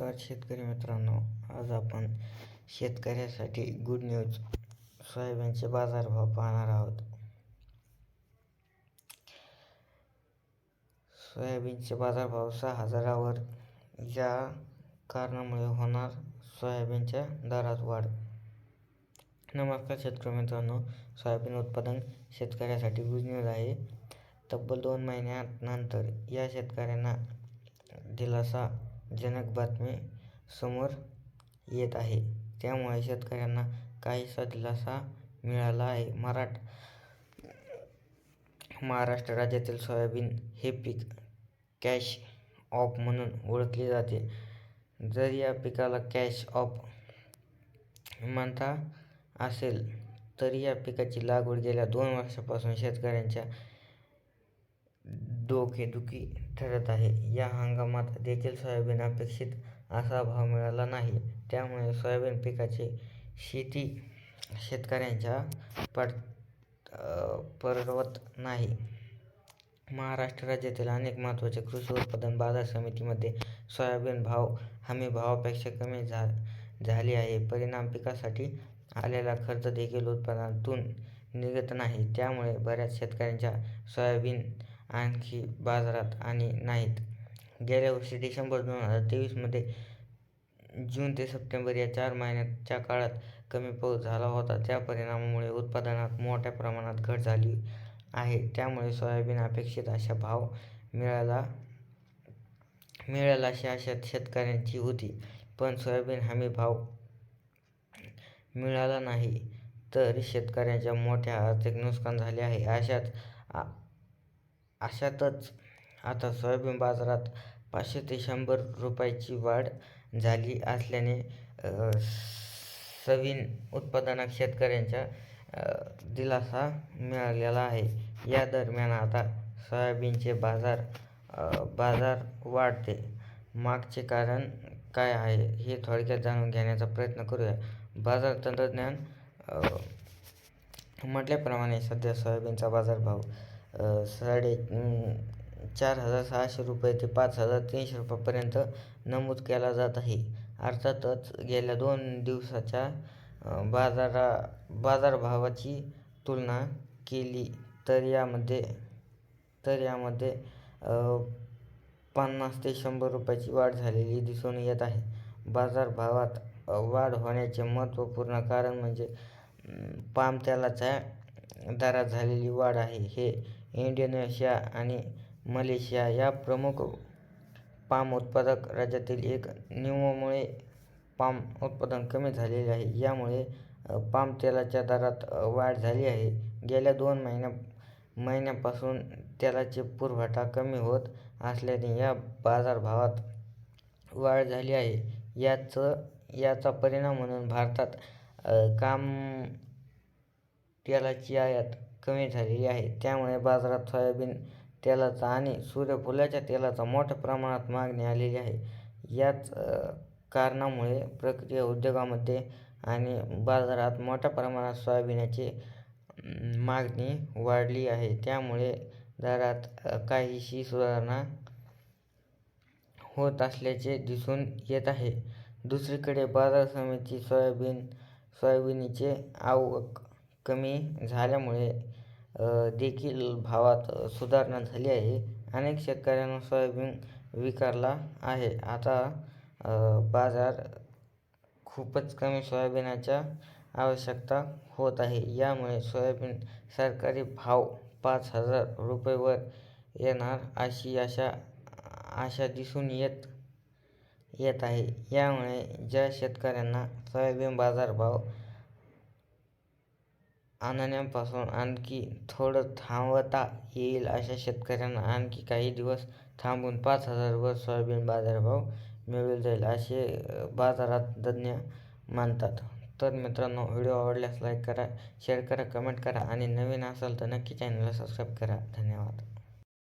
तर शेतकरी मित्रांनो आज आपण शेतकऱ्यासाठी गुड न्यूज सोयाबीनचे बाजारभाव पाहणार आहोत. सोयाबीनचे बाजारभाव सहा हजारावर या कारणामुळे होणार सोयाबीनच्या दरात वाढ. नमस्कार शेतकरी मित्रांनो सोयाबीन उत्पादन शेतकऱ्यासाठी गुड न्यूज आहे. तब्बल दोन महिन्यानंतर या शेतकऱ्यांना दिलासा जनक बातमी समोर येत आहे. त्यामुळे शेतकऱ्यांना काहीसा दिलासा मिळाला आहे. मराठ महाराष्ट्र राज्यातील सोयाबीन हे पीक कॅश ऑफ म्हणून ओळखले जाते. जर या पिकाला कॅश ऑफ म्हणता असेल तर या पिकाची लागवड गेल्या दोन वर्षापासून शेतकऱ्यांच्या डोकेदुखी ठरत आहे. या हंगामात देखील सोयाबीन अपेक्षित असा भाव मिळाला नाही. त्यामुळे सोयाबीन पिकाची शेती शेतकऱ्यांच्या पड परवडत नाही. महाराष्ट्र राज्यातील अनेक महत्त्वाच्या कृषी उत्पादन बाजार समितीमध्ये सोयाबीन भाव हमी भावापेक्षा कमी झा झाली आहे. परिणाम पिकासाठी आलेला खर्च देखील उत्पादनातून निघत नाही. त्यामुळे बऱ्याच शेतकऱ्यांच्या सोयाबीन आणखी बाजारात आणि नाहीत. गेल्या वर्षी डिसेंबर दोन हजार तेवीसमध्ये जून ते सप्टेंबर या चार महिन्याच्या काळात कमी पाऊस झाला होता. त्या परिणामामुळे उत्पादनात मोठ्या प्रमाणात घट झाली आहे. त्यामुळे सोयाबीन अपेक्षित अशा भाव मिळाला मिळेल अशी आशा शेतकऱ्यांची होती. पण सोयाबीन हमी भाव मिळाला नाही तर शेतकऱ्यांच्या मोठ्या आर्थिक नुकसान झाले आहे. अशाच अशातच आता सोयाबीन बाजारात पाचशे ते शंभर रुपयाची वाढ झाली असल्याने सवीन उत्पादनात शेतकऱ्यांच्या दिलासा मिळालेला आहे. या दरम्यान आता सोयाबीनचे बाजार बाजार वाढते. मागचे कारण काय आहे हे थोडक्यात जाणून घेण्याचा प्रयत्न करूया. बाजार तंत्रज्ञान म्हटल्याप्रमाणे सध्या सोयाबीनचा बाजारभाव साडे चार हजार सहाशे रुपये ते पाच हजार तीनशे रुपयापर्यंत नमूद केला जात आहे. अर्थातच गेल्या दोन दिवसाच्या बाजारा बाजारभावाची तुलना केली तर यामध्ये तर यामध्ये पन्नास ते शंभर रुपयाची वाढ झालेली दिसून येत आहे. बाजारभावात वाढ होण्याचे महत्त्वपूर्ण कारण म्हणजे पामतेलाच्या दरात झालेली वाढ आहे. हे इंडोनेशिया आणि मलेशिया या प्रमुख पाम उत्पादक राज्यातील एक नियमामुळे पाम उत्पादन कमी झालेले आहे. यामुळे पाम तेलाच्या दरात वाढ झाली आहे. गेल्या दोन महिन्या महिन्यापासून तेलाचे पुरवठा कमी होत असल्याने या बाजारभावात वाढ झाली आहे. याचं याचा परिणाम म्हणून भारतात काम तेलाची आयात कमी झालेली आहे. त्यामुळे बाजारात सोयाबीन तेलाचा आणि सूर्यफुलाच्या तेलाचा मोठ्या प्रमाणात मागणी आलेली आहे. याच कारणामुळे प्रक्रिया उद्योगामध्ये आणि बाजारात मोठ्या प्रमाणात सोयाबीनची मागणी वाढली आहे. त्यामुळे दरात काहीशी सुधारणा होत असल्याचे दिसून येत आहे. दुसरीकडे बाजार समिती सोयाबीन सोयाबीनचे आवक कमी झाल्यामुळे देखील भावात सुधारणा झाली आहे. अनेक शेतकऱ्यांना सोयाबीन विकारला आहे. आता बाजार खूपच कमी सोयाबीनच्या आवश्यकता होत आहे. यामुळे सोयाबीन सरकारी भाव पाच हजार रुपयेवर येणार अशी आशा आशा दिसून येत येत आहे. यामुळे ज्या शेतकऱ्यांना सोयाबीन बाजारभाव आणण्यापासून आणखी थोडं थांबवता येईल अशा शेतकऱ्यांना आणखी काही दिवस थांबून पाच हजारवर सोयाबीन बाजारभाव मिळून जाईल असे बाजारात तज्ज्ञ मानतात. तर मित्रांनो व्हिडिओ आवडल्यास लाईक करा शेअर करा कमेंट करा आणि नवीन असाल तर नक्की चॅनलला सबस्क्राईब करा. धन्यवाद.